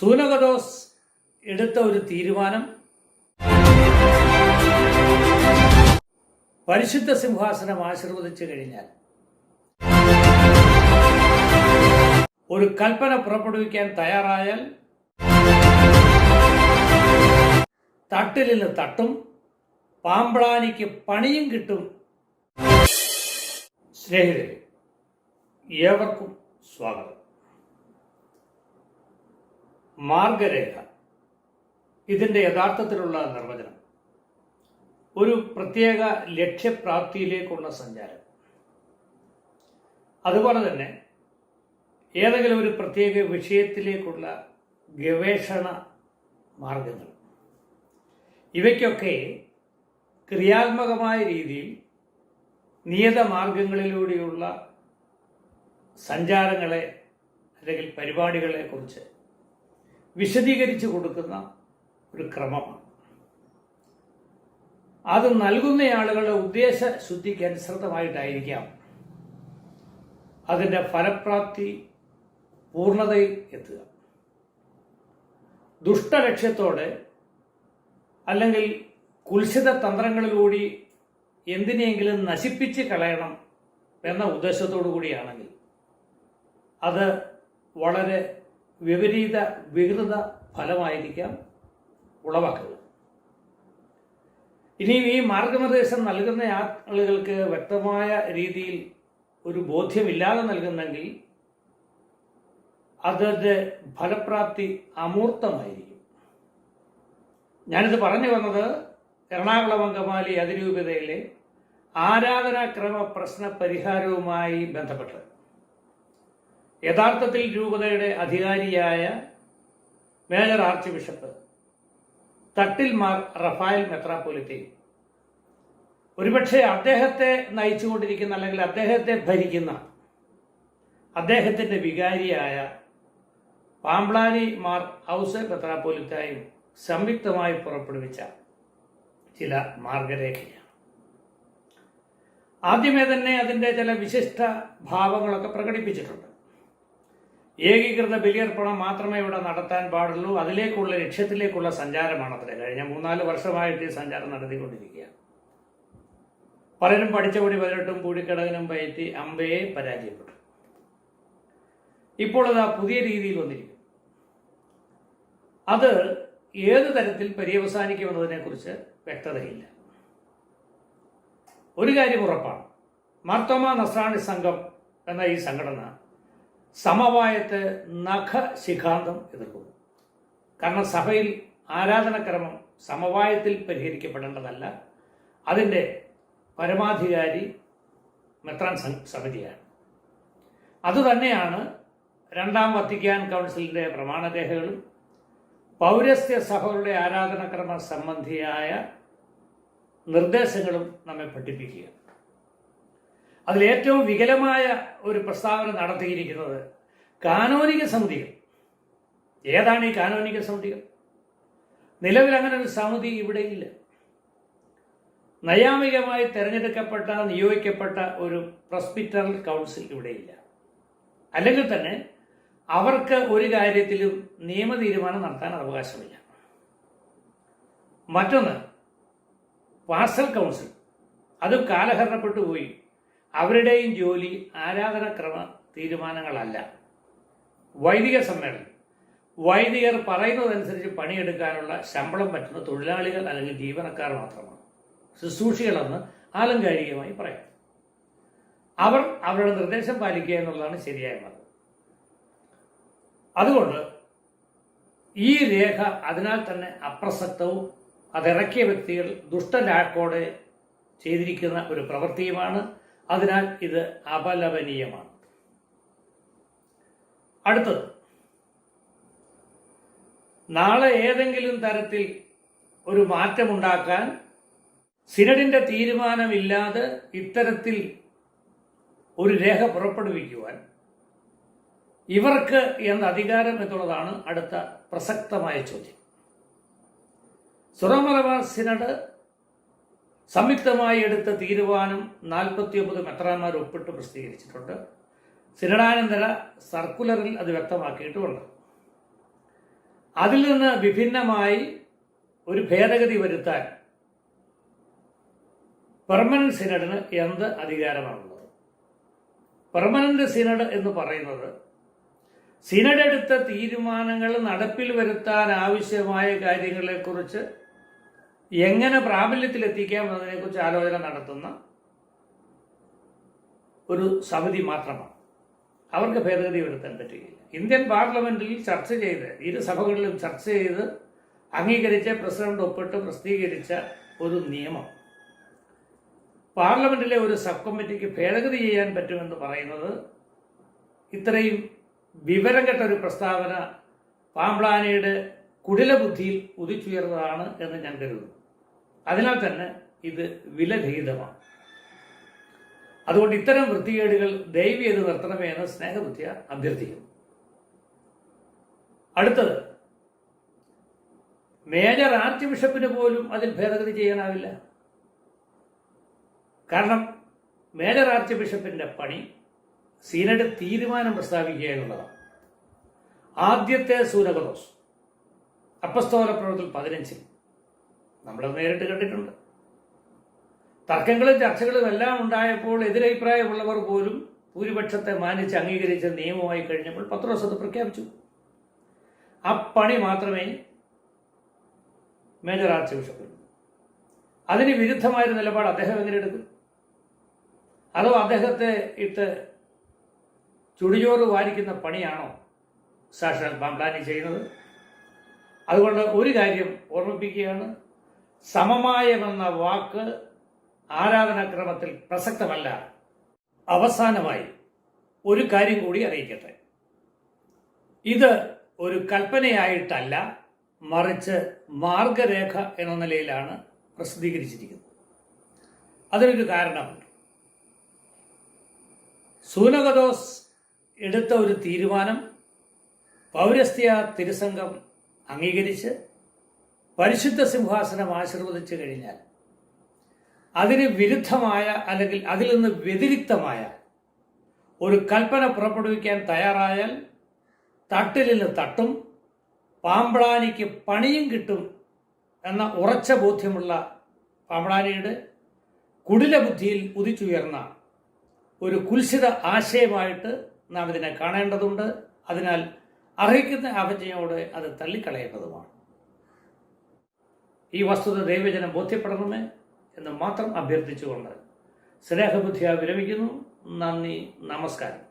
സൂനകദോസ് എടുത്ത ഒരു തീരുമാനം. പരിശുദ്ധ സിംഹാസനം ആശീർവദിച്ചു കഴിഞ്ഞാൽ ഒരു കൽപ്പന പുറപ്പെടുവിക്കാൻ തയ്യാറായാൽ നിന്ന് തട്ടും പാമ്പ്ളാനിക്ക് പണിയും കിട്ടും. സ്നേഹിതരെ ഏവർക്കും സ്വാഗതം. മാർഗരേഖ. ഇതിന്റെ യഥാർത്ഥത്തിലുള്ള നിർവചനം. ഒരു പ്രത്യേക ലക്ഷ്യപ്രാപ്തിയിലേക്കുള്ള സഞ്ചാരം. അതുപോലെ തന്നെ ഏതെങ്കിലും ഒരു പ്രത്യേക വിഷയത്തിലേക്കുള്ള ഗവേഷണ മാർഗങ്ങൾ. ഇവയ്ക്കൊക്കെ ക്രിയാത്മകമായ രീതിയിൽ നിയത മാർഗങ്ങളിലൂടെയുള്ള സഞ്ചാരങ്ങളെ അല്ലെങ്കിൽ പരിപാടികളെ കുറിച്ച് വിശദീകരിച്ചു കൊടുക്കുന്ന ഒരു ക്രമമാണ് അത് നൽകുന്ന ആളുകളുടെ ഉദ്ദേശ ശുദ്ധിക്ക് അനുസൃതമായിട്ടായിരിക്കാം. അതിന്റെ ഫലപ്രാപ്തി പൂർണതയിൽ എത്തുക. ദുഷ്ടലക്ഷ്യത്തോടെ അല്ലെങ്കിൽ കുൽസിത തന്ത്രങ്ങളിലൂടി എന്തിനെയെങ്കിലും നശിപ്പിച്ച് കളയണം എന്ന ഉദ്ദേശത്തോടു കൂടിയാണെങ്കിൽ അത് വളരെ വിപരീത വികൃത ഫലമായിരിക്കാം ഉളവാക്കുക ഇനിയും ഈ മാർഗനിർദ്ദേശം നൽകുന്ന ആളുകൾക്ക് വ്യക്തമായ രീതിയിൽ ഒരു ബോധ്യമില്ലാതെ നൽകുന്നെങ്കിൽ അതിന്റെ ഫലപ്രാപ്തി അമൂർത്തമായിരിക്കും. ഞാനിത് പറഞ്ഞു വന്നത് എറണാകുളം അങ്കമാലി അതിരൂപതയിലെ ആരാധനാക്രമ പ്രശ്ന പരിഹാരവുമായി ബന്ധപ്പെട്ട്. യഥാർത്ഥത്തിൽ രൂപതയുടെ അധികാരിയായ major archbishop Thattil Mar Raphael മെത്രാപ്പൊലിത്തയും ഒരുപക്ഷെ അദ്ദേഹത്തെ നയിച്ചുകൊണ്ടിരിക്കുന്ന അല്ലെങ്കിൽ അദ്ദേഹത്തെ ഭരിക്കുന്ന അദ്ദേഹത്തിന്റെ വികാരിയായ പാമ്പ്ലാനി മാർ ഔസ മെത്രാപ്പൊലിത്തായും സംയുക്തമായി പുറപ്പെടുവിച്ച ചില മാർഗരേഖയാണ്. ആദ്യമേ തന്നെ അതിന്റെ ചില വിശിഷ്ട ഭാവങ്ങളൊക്കെ പ്രകടിപ്പിച്ചിട്ടുണ്ട്. ഏകീകൃത ബലിയർപ്പണം മാത്രമേ ഇവിടെ നടത്താൻ പാടുള്ളൂ. അതിലേക്കുള്ള ലക്ഷ്യത്തിലേക്കുള്ള സഞ്ചാരമാണ് അത്ര. കഴിഞ്ഞ മൂന്നാൽ വർഷമായിട്ട് ഈ സഞ്ചാരം നടത്തിക്കൊണ്ടിരിക്കുക പലരും പഠിച്ചപടി പതിനെട്ടും കൂടിക്കടകനും പയറ്റി അമ്പയെ പരാജയപ്പെട്ടു. ഇപ്പോൾ അത് ആ പുതിയ രീതിയിൽ വന്നിരിക്കും അത് ഏത് തരത്തിൽ പര്യവസാനിക്കുമെന്നതിനെക്കുറിച്ച് വ്യക്തതയില്ല. ഒരു കാര്യം ഉറപ്പാണ്. മാർത്തോമ നസ്രാണി സംഘം എന്ന ഈ സംഘടന സമവായത്തെ നഖശിഖാന്തം എതിർക്കുന്നു. കാരണം സഭയിൽ ആരാധനക്രമം സമവായത്തിൽ പരിഹരിക്കപ്പെടേണ്ടതല്ല. അതിന്റെ പരമാധികാരി മെത്രാൻ സമിതിയാണ്. അതുതന്നെയാണ് രണ്ടാം വത്തിക്കാൻ കൗൺസിലിന്റെ പ്രമാണരേഖകളും പൗരസ്ത്യ സഭകളുടെ ആരാധനക്രമ സംബന്ധിയായ നിർദ്ദേശങ്ങളും നമ്മെ പഠിപ്പിക്കുക അതിലേറ്റവും വികലമായ ഒരു പ്രസ്താവന നടത്തിയിരിക്കുന്നത് കാനോനിക സമിതികൾ. ഏതാണ് ഈ കാനോനിക സമിതികൾ? നിലവിൽ അങ്ങനെ ഒരു സമിതി ഇവിടെയില്ല നയാമികമായി തെരഞ്ഞെടുക്കപ്പെട്ട നിയോഗിക്കപ്പെട്ട ഒരു പ്രസ്പിറ്ററൽ കൗൺസിൽ ഇവിടെയില്ല അല്ലെങ്കിൽ തന്നെ അവർക്ക് ഒരു കാര്യത്തിലും നിയമ തീരുമാനം നടത്താൻ അവകാശമില്ല. മറ്റൊന്ന് പാർസൽ കൗൺസിൽ. അതും കാലഹരണപ്പെട്ടു പോയി. അവരുടെയും ജോലി ആരാധനക്രമ തീരുമാനങ്ങളല്ല. വൈദിക സമ്മേളനം. വൈദികർ പറയുന്നതനുസരിച്ച് പണിയെടുക്കാനുള്ള ശമ്പളം പറ്റുന്ന തൊഴിലാളികൾ അല്ലെങ്കിൽ ജീവനക്കാർ മാത്രമാണ്. ശുശ്രൂഷികളെന്ന് ആലങ്കാരികമായി പറയാം. അവർ അവരുടെ നിർദ്ദേശം പാലിക്കുക എന്നുള്ളതാണ് ശരിയായ മാർഗം. അതുകൊണ്ട് ഈ രേഖ അതിനാൽ തന്നെ അപ്രസക്തവും അതിറക്കിയ വ്യക്തികൾ ദുഷ്ടലാക്കോടെ ചെയ്തിരിക്കുന്ന ഒരു പ്രവൃത്തിയുമാണ് അതിനാൽ ഇത് അപലപനീയമാണ്. അടുത്തത്. നാളെ ഏതെങ്കിലും തരത്തിൽ ഒരു മാറ്റമുണ്ടാക്കാൻ സിനഡിന്റെ തീരുമാനമില്ലാതെ ഇത്തരത്തിൽ ഒരു രേഖ പുറപ്പെടുവിക്കുവാൻ ഇവർക്ക് എന്ന അധികാരം എന്നുള്ളതാണ് അടുത്ത പ്രസക്തമായ ചോദ്യം. സുറമലബാർ സിനഡ് സംയുക്തമായി എടുത്ത തീരുമാനം നാൽപ്പത്തി ഒമ്പത് മെത്രാന്മാർ ഒപ്പിട്ട് പ്രസിദ്ധീകരിച്ചിട്ടുണ്ട്. സിനഡാനന്തര സർക്കുലറിൽ അത് വ്യക്തമാക്കിയിട്ടുമുണ്ട്. അതിൽ നിന്ന് വിഭിന്നമായി ഒരു ഭേദഗതി വരുത്താൻ പെർമനന്റ് സിനഡിന് എന്ത് അധികാരമാണുള്ളത്? പെർമനന്റ് സിനഡ് എന്ന് പറയുന്നത് സിനഡ് എടുത്ത തീരുമാനങ്ങൾ നടപ്പിൽ വരുത്താൻ ആവശ്യമായ കാര്യങ്ങളെക്കുറിച്ച് എങ്ങനെ പ്രാബല്യത്തിലെത്തിക്കാം എന്നതിനെക്കുറിച്ച് ആലോചന നടത്തുന്ന ഒരു സമിതി മാത്രമാണ്. അവർക്ക് ഭേദഗതി വരുത്താൻ പറ്റുകയില്ല. ഇന്ത്യൻ പാർലമെന്റിൽ ചർച്ച ചെയ്ത് ഇരു സഭകളിലും ചർച്ച ചെയ്ത് അംഗീകരിച്ച പ്രസിഡന്റ് ഒപ്പിട്ട് പ്രസിദ്ധീകരിച്ച ഒരു നിയമം. പാർലമെന്റിലെ ഒരു സബ് കമ്മിറ്റിക്ക് ഭേദഗതി ചെയ്യാൻ പറ്റുമെന്ന് പറയുന്നത് ഇത്രയും വിവരം കെട്ട ഒരു പ്രസ്താവന പാംപ്ലാനയുടെ കുടിലബുദ്ധിയിൽ ഉദിച്ചുയർന്നതാണ് എന്ന് ഞാൻ കരുതുന്നു. അതിനാൽ തന്നെ ഇത് വിലരഹിതമാണ്. അതുകൊണ്ട് ഇത്തരം വൃത്തികേടുകൾ ദയവ് ചെയ്ത് നിർത്തണമേ എന്ന് സ്നേഹബുദ്ധിയ അഭ്യർത്ഥിക്കുന്നു. അടുത്തത് മേജർ ആർച്ച് ബിഷപ്പിന് പോലും അതിൽ ഭേദഗതി ചെയ്യാനാവില്ല. കാരണം മേജർ ആർച്ച് ബിഷപ്പിന്റെ പണി സീനഡ് തീരുമാനം പ്രസ്താവിക്കുക എന്നുള്ളതാണ്. ആദ്യത്തെ സൂനകദോസ് അപ്പസ്തോല പ്രവർത്തനം പതിനഞ്ചിൽ. നമ്മളത് നേരിട്ട് കണ്ടിട്ടുണ്ട്. തർക്കങ്ങളും ചർച്ചകളും എല്ലാം ഉണ്ടായപ്പോൾ എതിരഭിപ്രായമുള്ളവർ പോലും ഭൂരിപക്ഷത്തെ മാനിച്ച് അംഗീകരിച്ച നിയമമായി കഴിഞ്ഞപ്പോൾ പത്രോസ് അത് പ്രഖ്യാപിച്ചു. ആ പണി മാത്രമേ മേജർ ആർച്ച് ബിഷപ്പ് അതിന് വിരുദ്ധമായൊരു നിലപാട് അദ്ദേഹം എങ്ങനെ എടുക്കും? അതോ അദ്ദേഹത്തെ ഇട്ട് ചുടിചോറ് വാരിക്കുന്ന പണിയാണോ സാക്ഷാൽ പാംപ്ലാനി ചെയ്യുന്നത്? അതുകൊണ്ട് ഒരു കാര്യം ഓർമ്മിപ്പിക്കുകയാണ്. സമമായമെന്ന വാക്ക് ആരാധനാക്രമത്തിൽ പ്രസക്തമല്ല. അവസാനമായി ഒരു കാര്യം കൂടി അറിയിക്കട്ടെ. ഇത് ഒരു കൽപ്പനയായിട്ടല്ല മറിച്ച് മാർഗരേഖ എന്ന നിലയിലാണ് പ്രസിദ്ധീകരിച്ചിരിക്കുന്നത്. അതിനൊരു കാരണമുണ്ട്. സൂനകദോസ് എടുത്ത ഒരു തീരുമാനം പൗരസ്ത്യ തിരുസംഘം അംഗീകരിച്ച് പരിശുദ്ധ സിംഹാസനം ആശീർവദിച്ചു കഴിഞ്ഞാൽ അതിന് വിരുദ്ധമായ അല്ലെങ്കിൽ അതിൽ നിന്ന് വ്യതിരിക്തമായ ഒരു കൽപ്പന പുറപ്പെടുവിക്കാൻ തയ്യാറായാൽ തട്ടിലിൽ നിന്ന് തട്ടും പാമ്പ്ളാനിക്ക് പണിയും കിട്ടും എന്ന ഉറച്ച ബോധ്യമുള്ള പാമ്പ്ളാനിയുടെ കുടില ബുദ്ധിയിൽ ഉദിച്ചുയർന്ന ഒരു കുൽസിത ആശയമായിട്ട് നാം ഇതിനെ കാണേണ്ടതുണ്ട്. അതിനാൽ അർഹിക്കുന്ന അപജയോടെ അത് തള്ളിക്കളയേണ്ടതുമാണ്. ഈ വസ്തുത ദൈവജനം ബോധ്യപ്പെടണമേ എന്ന് മാത്രം അഭ്യർത്ഥിച്ചുകൊണ്ട് സ്നേഹബുദ്ധിയ വിരമിക്കുന്നു. നന്ദി നമസ്കാരം.